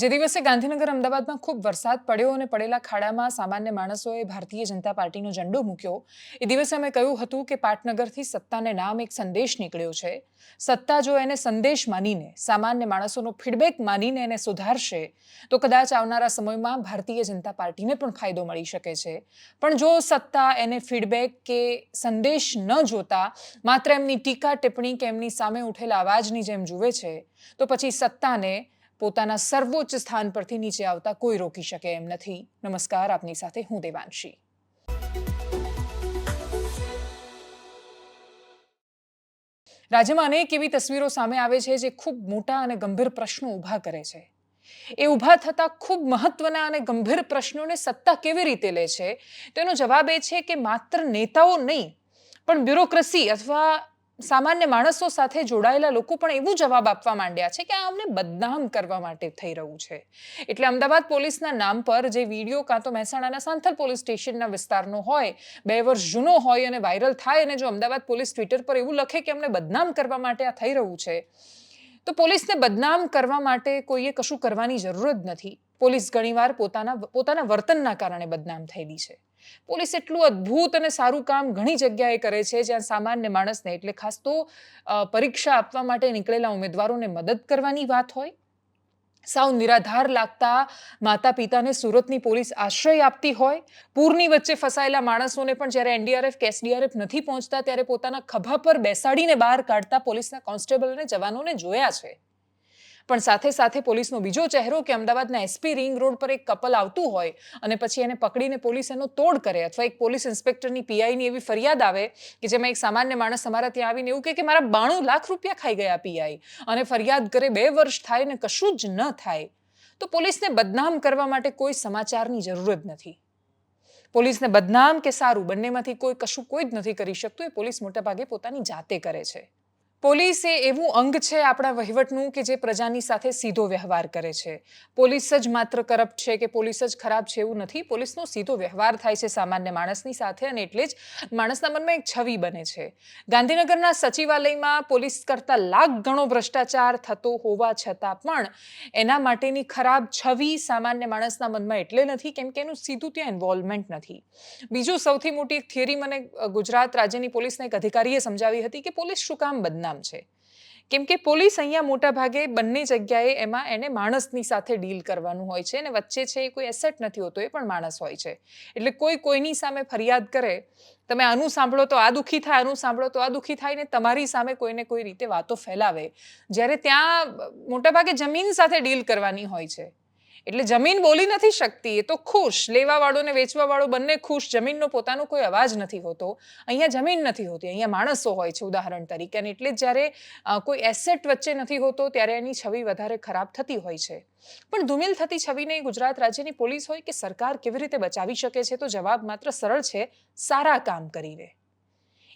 જે દિવસે ગાંધીનગર અમદાવાદમાં ખૂબ વરસાદ પડ્યો અને પડેલા ખાડામાં સામાન્ય માણસોએ ભારતીય જનતા પાર્ટીનો ઝંડો મૂક્યો, એ દિવસે અમે કહ્યું હતું કે પાટનગરથી સત્તાને નામ એક સંદેશ નીકળ્યો છે. સત્તા જો એને સંદેશ માનીને, સામાન્ય માણસોનો ફીડબેક માનીને એને સુધારશે, તો કદાચ આવનારા સમયમાં ભારતીય જનતા પાર્ટીને પણ ફાયદો મળી શકે છે. પણ જો સત્તા એને ફીડબેક કે સંદેશ ન જોતા, માત્ર એમની ટીકા ટિપ્પણી કે એમની સામે ઉઠેલા અવાજની જેમ જુએ છે, તો પછી સત્તાને પોતાના સર્વોચ્ચ સ્થાન પરથી નીચે આવતા કોઈ રોકી શકે એમ નથી. નમસ્કાર, આપની સાથે હું દેવાંશી. રાજ્યમાં અનેક એવી તસવીરો સામે આવે છે જે ખૂબ મોટા અને ગંભીર પ્રશ્નો ઊભા કરે છે. એ ઊભા થતા ખૂબ મહત્વના અને ગંભીર પ્રશ્નોને સત્તા કેવી રીતે લે છે? તેનો જવાબ એ છે કે માત્ર નેતાઓ નહીં, પણ બ્યુરોક્રસી અથવા સામાન્ય માણસો સાથે જોડાયેલા લોકો પણ એવું જવાબ આપવા માંડ્યા છે કે આ અમને બદનામ કરવા માટે થઈ રહ્યું છે. એટલે અમદાવાદ પોલીસના નામ પર જે વીડિયો કાં તો મહેસાણાના સાંથલ પોલીસ સ્ટેશનના વિસ્તારનો હોય, બે વર્ષ જૂનો હોય અને વાયરલ થાય અને જો અમદાવાદ પોલીસ ટ્વિટર પર એવું લખે કે અમને બદનામ કરવા માટે આ થઈ રહ્યું છે, તો પોલીસને બદનામ કરવા માટે કોઈએ કશું કરવાની જરૂર જ નથી. પોલીસ ઘણીવાર પોતાના પોતાના વર્તનના કારણે બદનામ થયેલી છે. પોલીસ એટલું અદ્ભુત અને સારું કામ ઘણી જગ્યાએ કરે છે જ્યાં સામાન્ય માણસને એટલે ખાસ તો પરીક્ષા આપવા માટે નીકળેલા ઉમેદવારોને મદદ કરવાની વાત હોય. સાવ નિરાધાર લાગતા માતા પિતાને સુરતની પોલીસ આશ્રય આપતી હોય. પૂરની વચ્ચે ફસાયેલા માણસોને પણ જ્યારે એનડીઆરએફ કે એસડીઆરએફ નથી પહોંચતા ત્યારે પોતાના ખભા પર બેસાડીને બહાર કાઢતા પોલીસના કોન્સ્ટેબલ અને જવાનોને જોયા છે. પણ સાથે સાથે પોલીસનો બીજો ચહેરો કે અમદાવાદના એસપી રિંગ રોડ પર એક કપલ આવતું હોય અને પછી એને પકડીને પોલીસ એનો તોડ કરે અથવા એક પોલીસ ઇન્સ્પેક્ટરની પીઆઈની એવી ફરિયાદ આવે કે જેમાં એક સામાન્ય માણસ અમારા ત્યાં આવીને એવું કહે કે મારા બાણું લાખ રૂપિયા ખાઈ ગયા પીઆઈ અને ફરિયાદ કરે બે વર્ષ થાય ને કશું જ ન થાય. તો પોલીસને બદનામ કરવા માટે કોઈ સમાચારની જરૂર જ નથી. પોલીસને બદનામ કે સારું બંનેમાંથી કોઈ કશું કોઈ જ નથી કરી શકતું. એ પોલીસ મોટાભાગે પોતાની જાતે કરે છે. પોલીસ એ એવું અંગ છે આપણા વહીવટનું કે જે પ્રજાની સાથે સીધો વ્યવહાર કરે છે. પોલીસ જ માત્ર કરપ્ટ છે કે પોલીસ જ ખરાબ છે એવું નથી. પોલીસનો સીધો વ્યવહાર થાય છે સામાન્ય માણસની સાથે અને એટલે જ માણસના મનમાં એક છવી બને છે. ગાંધીનગરના સચિવાલયમાં પોલીસ કરતાં લાખ ગણો ભ્રષ્ટાચાર થતો હોવા છતાં પણ એના માટેની ખરાબ છવી સામાન્ય માણસના મનમાં એટલે નથી, કેમ કે એનું સીધું ત્યાં ઇન્વોલ્વમેન્ટ નથી. બીજું સૌથી મોટી એક થિયરી મને ગુજરાત રાજ્યની પોલીસના એક અધિકારીએ સમજાવી હતી કે પોલીસ શું કામ બદનામ છે. કેમ કે પોલીસ અહીંયા મોટા ભાગે બંને જગ્યાએ એમાં એને માણસની સાથે ડીલ કરવાનું હોય છે અને વચ્ચે છે એ કોઈ એસેટ નથી હોતો, એ પણ માણસ હોય છે. એટલે કોઈ કોઈની સામે ફરિયાદ કરે, તમે આનું સાંભળો તો આ દુઃખી થાય, આનું સાંભળો તો આ દુઃખી થાય ને તમારી સામે કોઈને કોઈ રીતે વાતો ફેલાવે. જ્યારે ત્યાં મોટાભાગે જમીન સાથે ડીલ કરવાની હોય છે. એટલે જમીન બોલી નથી શકતી, એ તો ખુશ. લેવાવાળો ને વેચવાવાળો બંને ખુશ. જમીનનો પોતાનો કોઈ અવાજ નથી હોતો. અહીંયા જમીન નથી હોતી, અહીંયા માણસો હોય છે ઉદાહરણ તરીકે. અને એટલે જ્યારે કોઈ એસેટ વચ્ચે નથી હોતો, ત્યારે એની છબી વધારે ખરાબ થતી હોય છે. પણ ધૂમિલ થતી છબીને ગુજરાત રાજ્યની પોલીસ હોય કે સરકાર કેવી રીતે બચાવી શકે છે, તો જવાબ માત્ર સરળ છે, સારા કામ કરીને.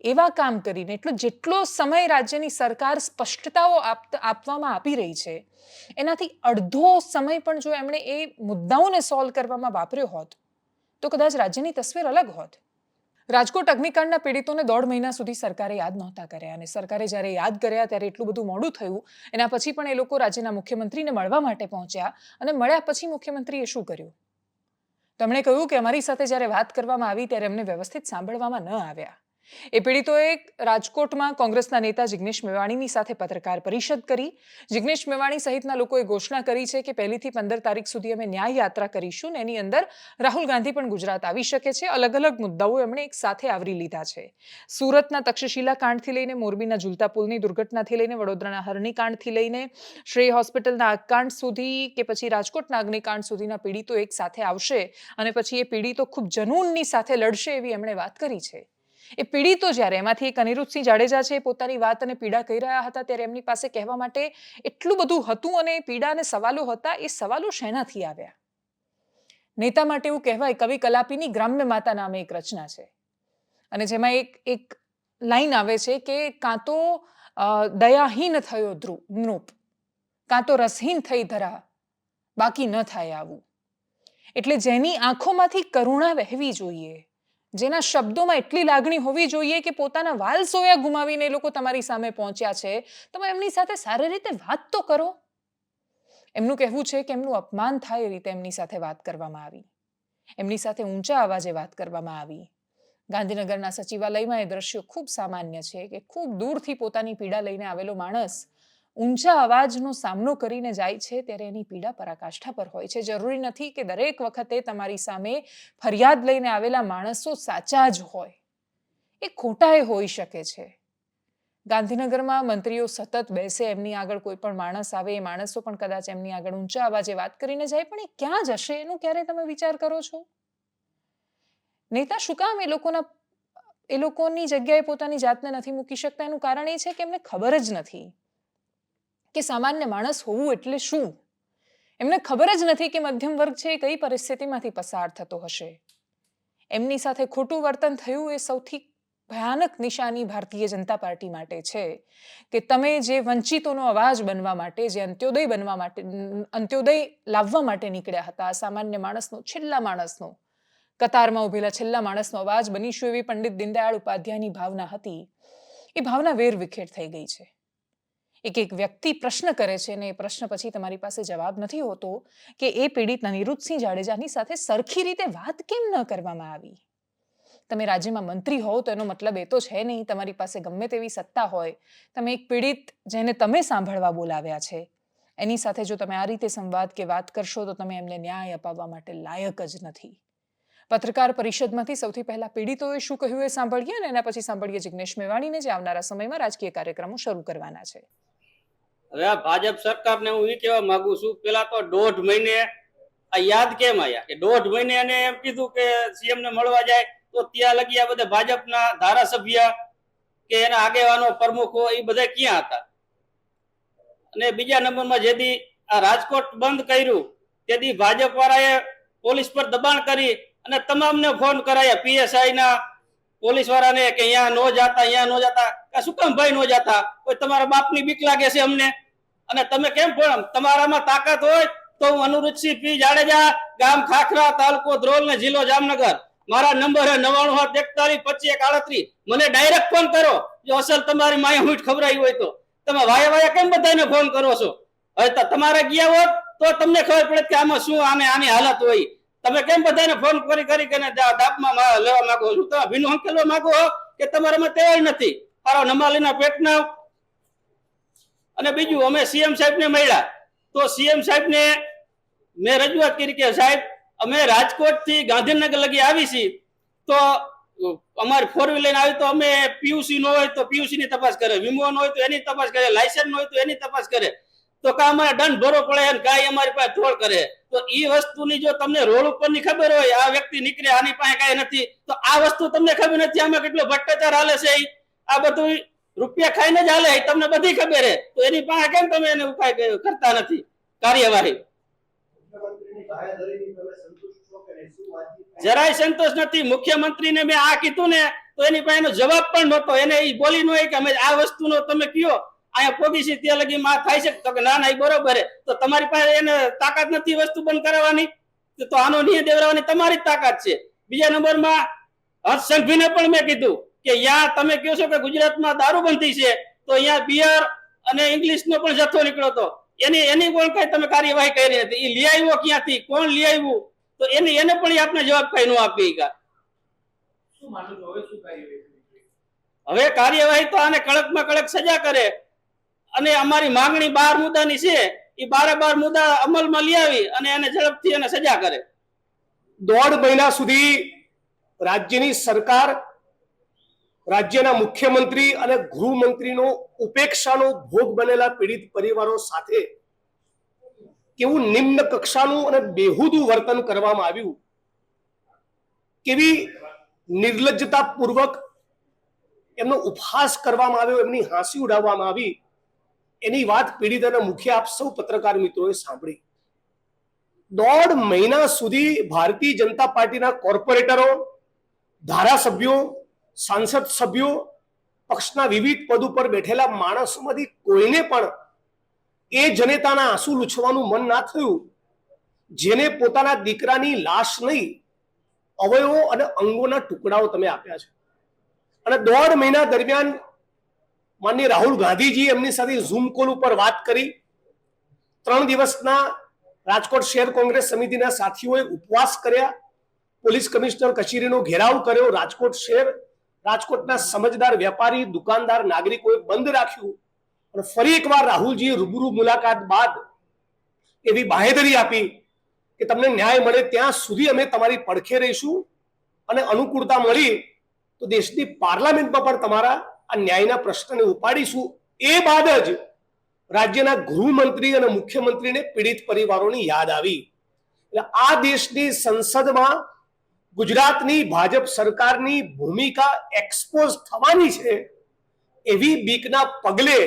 એવા કામ કરીને, એટલો જેટલો સમય રાજ્યની સરકાર સ્પષ્ટતાઓ આપ- આપવામાં આપી રહી છે, એનાથી અડધો સમય પણ જો એમણે એ મુદ્દાઓને સોલ્વ કરવામાં વાપર્યો હોત, તો કદાચ રાજ્યની તસવીર અલગ હોત. રાજકોટ અગ્નિકાંડના પીડિતોને દોઢ મહિના સુધી સરકારે યાદ નહોતા કર્યા અને સરકારે જ્યારે યાદ કર્યા ત્યારે એટલું બધું મોડું થયું, એના પછી પણ એ લોકો રાજ્યના મુખ્યમંત્રીને મળવા માટે પહોંચ્યા અને મળ્યા પછી મુખ્યમંત્રીએ શું કર્યું? તેમણે કહ્યું કે અમારી સાથે જ્યારે વાત કરવામાં આવી ત્યારે એમને વ્યવસ્થિત સાંભળવામાં ન આવ્યા. એ પીડિતોએ રાજકોટમાં કોંગ્રેસના નેતા જિગ્નેશ મેવાણીની સાથે પત્રકાર પરિષદ કરી. જિગ્નેશ મેવાણી સહિતના લોકોએ ઘોષણા કરી છે કે પહેલીથી પંદર તારીખ સુધી અમે ન્યાય યાત્રા કરીશું ને એની અંદર રાહુલ ગાંધી પણ ગુજરાત આવી શકે છે. અલગ અલગ મુદ્દાઓ એમણે એક સાથે આવરી લીધા છે. સુરતના તક્ષશિલા કાંડથી લઈને મોરબીના ઝુલતા પુલની દુર્ઘટનાથી લઈને વડોદરાના હરણીકાંડથી લઈને શ્રેય હોસ્પિટલના આગકાંડ સુધી કે પછી રાજકોટના અગ્નિકાંડ સુધીના પીડિતો એક સાથે આવશે અને પછી એ પીડિતો ખૂબ જનૂનની સાથે લડશે એવી એમણે વાત કરી છે. એ પીડિતો જ્યારે, એમાંથી એક અનિરુદ્ધસિંહ જાડેજા છે પોતાની વાત અને પીડા કહી રહ્યા હતા ત્યારે એમની પાસે કહેવા માટે એટલું બધું હતું અને પીડા અને સવાલો હતા, એ સવાલો શેનાથી આવ્યા? નેતા માટે એવું કહેવાય, કવિ કલાપીની ગ્રામ્ય માતા નામે એક રચના છે. અને જેમાં એક એક લાઈન આવે છે કે કાં તો દયાહીન થયો ધ્રુવ નૃપ, કાં તો રસહીન થઈ ધરા, બાકી ન થાય આવું. એટલે જેની આંખોમાંથી કરુણા વહેવી જોઈએ. જેના શબ્દોમાં એટલી લાગણી હોવી જોઈએ કે પોતાના વાલ સોયા ગુમાવીને એ લોકો તમારી સામે પહોંચ્યા છે તમે એમની સાથે સારી રીતે વાત તો કરો. એમનું કહેવું છે કે એમનું અપમાન થાય એ રીતે એમની સાથે વાત કરવામાં આવી. એમની સાથે ઊંચા અવાજે વાત કરવામાં આવી. ગાંધીનગરના સચિવાલયમાં એ દ્રશ્યો ખૂબ સામાન્ય છે કે ખૂબ દૂરથી પોતાની પીડા લઈને આવેલો માણસ ઊંચા અવાજનો સામનો કરીને જાય છે, ત્યારે એની પીડા પરાકાષ્ઠા પર હોય છે. જરૂરી નથી કે દરેક વખતે તમારી સામે ફરિયાદ લઈને આવેલા માણસો સાચા જ હોય. એ ખોટાએ હોઈ શકે છે. ગાંધીનગરમાં મંત્રીઓ સતત બેસે, એમની આગળ કોઈ પણ માણસ આવે, એ માણસો પણ કદાચ એમની આગળ ઊંચા અવાજે વાત કરીને જાય, પણ એ ક્યાં જશે? એનું ક્યારે તમે વિચાર કરો છો? નેતા શું કામ એ લોકોના, એ લોકોની જગ્યાએ પોતાની જાતને નથી મૂકી શકતા? એનું કારણ એ છે કે એમને ખબર જ નથી. કે સામાન્ય માણસ હોવું એટલે શું? એમને ખબર જ નથી કે મધ્યમ વર્ગ છે એ કઈ પરિસ્થિતિમાંથી પસાર થતો હશે. એમની સાથે ખોટું વર્તન થયું એ સૌથી ભયાનક નિશાની ભારતીય જનતા પાર્ટી માટે છે કે તમે જે વંચિતોનો અવાજ બનવા માટે, જે અંત્યોદય બનવા માટે, અંત્યોદય લાવવા માટે નીકળ્યા હતા, સામાન્ય માણસનો, છેલ્લા માણસનો, કતારમાં ઉભેલા છેલ્લા માણસનો અવાજ બનીશું એવી પંડિત દીનદયાળ ઉપાધ્યાયની ભાવના હતી. એ ભાવના વેર વિખેર થઈ ગઈ છે. એક એક વ્યક્તિ પ્રશ્ન કરે છે ને એ પ્રશ્ન પછી તમારી પાસે જવાબ નથી હોતો કે એ પીડિત અનિરુદ્ધસિંહ જાડેજાની સાથે સરખી રીતે વાત કેમ ન કરવામાં આવી? તમે રાજ્યમાં મંત્રી હોવ તો એનો મતલબ એ તો છે નહીં. તમારી પાસે ગમે તેવી સત્તા હોય. તમે એક પીડિત જેને તમે સાંભળવા બોલાવ્યા છે. એની સાથે જો તમે આ રીતે સંવાદ કે વાત કરશો તો તમે એમને ન્યાય અપાવવા માટે લાયક જ નથી. પત્રકાર પરિષદમાંથી સૌથી પહેલા પીડિતોએ શું કહ્યું એ સાંભળીએ અને એના પછી સાંભળીએ જિગ્નેશ મેવાણીને જે આવનારા સમયમાં રાજકીય કાર્યક્રમો શરૂ કરવાના છે. હવે આ ભાજપ સરકારને હું એ કહેવા માંગુ છું, પેલા તો દોઢ મહિને આ યાદ કેમ આયા? કે દોઢ મહિને એને એમ કીધું કે સીએમ ને મળવા જાય, તો ત્યાં લગી આ બધા ભાજપના ધારાસભ્ય કે એના આગેવાનો, પ્રમુખો એ બધા ક્યાં હતા? અને બીજા નંબરમાં જેથી આ રાજકોટ બંધ કર્યું તેથી ભાજપ વાળાએ પોલીસ પર દબાણ કરી અને તમામને ફોન કરાયા પીએસઆઈ ના પોલીસ વાળાને કે અહીંયા નો જાતા, અહીંયા નો જાતા. કે શું કેમ ભાઈ નો જાતા? કોઈ તમારા બાપની બીક લાગે છે અમને? અને તમે કેમ ફોન તમારામાં તાકાત હોય તો હું અનુરૂચિત પી જાડેજા, ગામ ખાખરા, તાલુકો ધ્રોલ ને જિલ્લો જામનગર. મારા નંબર હે નવાણું હાથ એકતાલીસ પચીસ એક આડત્રીસ. મને ડાયરેક્ટ ફોન કરો. જો અસલ તમારી માયા હુંઠ ખબરાઈ હોય તો. તમે વાયા વાયા કેમ બધાને ફોન કરો છો? હવે તમારે ગયા હોત તો તમને ખબર પડે કે આમાં શું આને આની હાલત હોય. તમે કેમ બધાને ફોન કરી કરી કે દાબમાં લેવા માંગો છો? તમે ભીનું હંકેલવા માંગો કે તમારામાં તેવાય નથી? મારો નમાલીના પેટના અને બીજું, અમે સીએમ સાહેબને મળ્યા. તો સીએમ સાહેબને મેં રજૂઆત કરી કે, સાહેબ, અમે રાજકોટથી ગાંધીનગર લગી આવી છીએ. તો અમારે ફોર વ્હીલર આવી તો અમે પીયુસી નો હોય તો પીયુસી ની તપાસ કરે. વીમો નો હોય તો એની તપાસ કરે. લાયસન્સ નો હોય તો એની તપાસ કરે. તો કા અમારે દંડ ભરવો પડે અને ગાય અમારી પાસે ધોળ કરે. તો એ વસ્તુની જો તમને રોડ ઉપરની ખબર હોય, આ વ્યક્તિ નીકળે, આની પાસે કાંઈ નથી, તો આ વસ્તુ તમને ખબર નથી, આમાં કેટલો ભ્રષ્ટાચાર હાલે છે આ બધું રૂપિયા ખાઈને જ હાલે તમને બધી ખબર છે તો એની પાસે કેમ તમે એને ઉપાય કરતા નથી? કાર્યવાહી? જરાય સંતોષ નથી. મુખ્યમંત્રીને મેં આ કીધું ને, તો એની પાસે જવાબ પણ નહોતો. એને એ બોલી ન હોય કે અમે આ વસ્તુનો તમે કયો. અહીંયા પોગીસી ત્યાં લગી માં થાય છે. તો કે ના ના એ બરોબર તો તમારી પાસે એને તાકાત નથી વસ્તુ બંધ કરાવવાની? તો- આનો નિર્ણય દેવડાવવાની તમારી જ તાકાત છે. બીજા નંબરમાં હર્ષ સંઘવીને પણ મેં કીધું કે યા તમે કહો છો કે ગુજરાતમાં દારૂબંધી છે તો અહીંયા બિયર અને ઇંગ્લિશનો પણ જથ્થો નીકળ્યો હતો. એની એની પણ કઈ તમે કાર્યવાહી કરી હતી એ લઈ આવ્યો ક્યાંથી? કોણ લઈ આવ્યું? તો એને એને પણ આપણે આપને જવાબ કઈ ન આપી છો? હવે કાર્યવાહી હવે કાર્યવાહી તો આને કડકમાં કડક સજા કરે. અને અમારી માંગણી બાર મુદ્દાની છે, એ બારે બાર મુદ્દા અમલમાં લઈ આવી અને એને ઝડપથી એને સજા કરે. દોઢ મહિના સુધી રાજ્યની સરકાર, રાજ્યના મુખ્યમંત્રી અને ગૃહમંત્રીનો ઉપેક્ષાનો ભોગ બનેલા પીડિત પરિવારો સાથે કેવું નિમ્ન કક્ષાનું અને બેહુદું વર્તન કરવામાં આવ્યું, કેવી નિર્લજ્જતાપૂર્વક એમનો ઉપહાસ કરવામાં આવ્યો, એમની હાંસી ઉડાવવામાં આવી એની વાત પીડિતાના મુખ્ય આપ સૌ પત્રકાર મિત્રોએ સાંભળી. દોઢ મહિના સુધી ભારતીય જનતા પાર્ટીના કોર્પોરેટરો, ધારાસભ્યો, સાંસદ સભ્યો પક્ષના વિવિધ પદ ઉપર બેઠેલા માણસોમાંથી કોઈને પણ એ જનેતાના આંસુ લૂછવાનું મન ના થયું. જેને પોતાના દીકરાની લાશ નહીં, અવયવો અને અંગોના ટુકડાઓ તમે આપ્યા છે. અને દોઢ મહિના દરમિયાન માનનીય રાહુલ ગાંધીજી એમની સાથે ઝૂમ કોલ ઉપર વાત કરી. ત્રણ દિવસના રાજકોટ શહેર કોંગ્રેસ સમિતિના સાથીઓએ ઉપવાસ કર્યા. પોલીસ કમિશનર કચેરીનો ઘેરાવ કર્યો. રાજકોટ શહેર, રાજકોટના સમજદાર વેપારી, દુકાનદાર, નાગરિકોએ બંધ રાખ્યું. અને ફરી એકવાર રાહુલજીએ રૂબરૂ મુલાકાત બાદ એવી બાહેધરી આપી કે તમને ન્યાય મળે ત્યાં સુધી અમે તમારી પડખે રહીશું. અને અનુકૂળતા મળી તો દેશની પાર્લામેન્ટમાં પણ તમારા આ ન્યાયના પ્રશ્નને ઉપાડીશું. એ બાદ જ રાજ્યના ગૃહમંત્રી અને મુખ્યમંત્રીને પીડિત પરિવારોની યાદ આવી. એટલે આ દેશની સંસદમાં ગુજરાતની ભાજપ સરકારની ભૂમિકા એક્સપોઝ થવાની છે એવી બીકના પગલે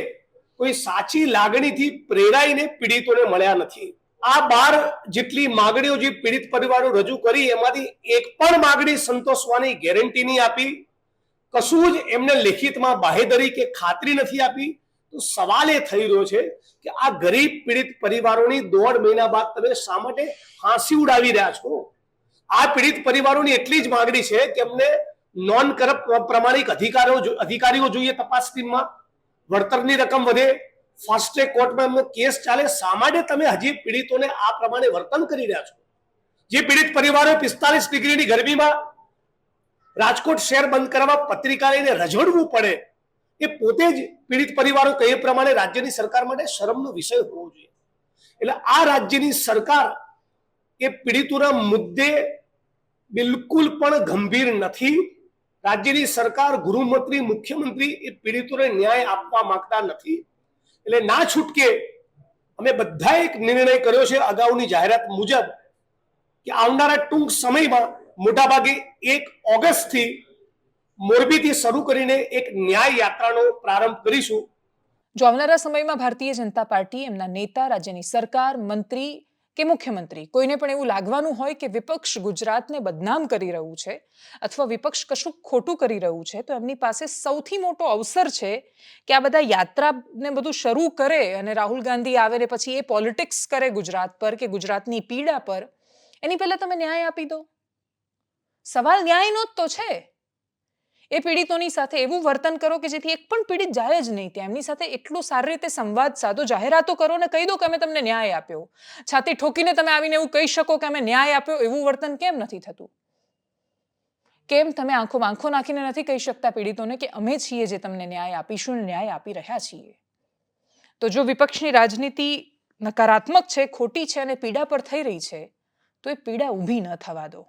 કોઈ સાચી લાગણીથી પ્રેરાઈને પીડિતોને મળ્યા નથી. આ બાર જેટલી માગણીઓ જે પીડિત પરિવારો રજૂ કરી, એમાંથી એક પણ માગણી સંતોષવાની ગેરંટી નહીં આપી. કશું જ એમને લેખિતમાં બાહેદરી કે ખાતરી નથી આપી, તો સવાલ એ થઈ રહ્યો છે કે આ ગરીબ પીડિત પરિવારોની દોઢ મહિના બાદ તમે શા માટે ફાંસી ઉડાવી રહ્યા છો? આ પીડિત પરિવારોની એટલી જ માગણી છે કે અમને નોન કરપ્ટ પ્રમાણિક અધિકારો અધિકારીઓ જોઈએ તપાસ ટીમમાં, વળતરની રકમ વધે ફાસ્ટ ટ્રેક કોર્ટમાં એમનો કેસ ચાલે, શા માટે તમે હજી પીડિતોને આ પ્રમાણે વર્તન કરી રહ્યા છો? જે પીડિત પરિવારો પિસ્તાલીસ ડિગ્રીની ગરમીમાં રાજકોટ શહેર બંધ કરવા પત્રિકા રજડવું પડે. એ પોતે જ પીડિત પરિવારો કહે પ્રમાણે રાજ્યની સરકાર માટે શરમનો વિષય હોવો જોઈએ. એટલે આ રાજ્યની સરકાર એ પીડિતોના મુદ્દે બિલકુલ પણ ગંભીર નથી. રાજ્યની સરકાર ગૃહમંત્રી, મુખ્યમંત્રી એ પીડિતોને ન્યાય આપવા માંગતા નથી. એટલે ના છૂટકે અમે બધા એક નિર્ણય કર્યો છે અગાઉની જાહેરાત મુજબ કે આવનારા ટૂંક સમયમાં મોટાભાગે એક ઓગસ્ટથી મોરબીથી શરૂ કરીને એક ન્યાય યાત્રાનો પ્રારંભ કરીશું. જો આવનારા સમયમાં ભારતીય જનતા પાર્ટી, એમના નેતા, રાજ્યની સરકાર, મંત્રી કે મુખ્યમંત્રી કોઈને પણ એવું લાગવાનું હોય કે વિપક્ષ ગુજરાતને બદનામ કરી રહ્યું છે અથવા વિપક્ષ કશું ખોટું કરી રહ્યું છે, તો એમની પાસે સૌથી મોટો અવસર છે કે આ બધા યાત્રાને બધું શરૂ કરે અને રાહુલ ગાંધી આવે ને પછી એ પોલિટિક્સ કરે ગુજરાત પર કે ગુજરાતની પીડા પર. એની પહેલા તમે ન્યાય આપી દો. સવાલ ન્યાયનો જ તો છે. એ પીડિતોની સાથે એવું વર્તન કરો કે જેથી એક પણ પીડિત જાય જ નહીં. ત્યાં એમની સાથે એટલું સારી રીતે સંવાદ સાધો, જાહેરાતો કરો ને કહી દો કે અમે તમને ન્યાય આપ્યો. છાતી ઠોકીને તમે આવીને એવું કહી શકો કે અમે ન્યાય આપ્યો, એવું વર્તન કેમ નથી થતું? કેમ તમે આંખોમાં આંખો નાખીને નથી કહી શકતા પીડિતોને કે અમે છીએ જે તમને ન્યાય આપીશું ન્યાય આપી રહ્યા છીએ? તો જો વિપક્ષની રાજનીતિ નકારાત્મક છે, ખોટી છે અને પીડા પર થઈ રહી છે, તો એ પીડા ઊભી ન થવા દો.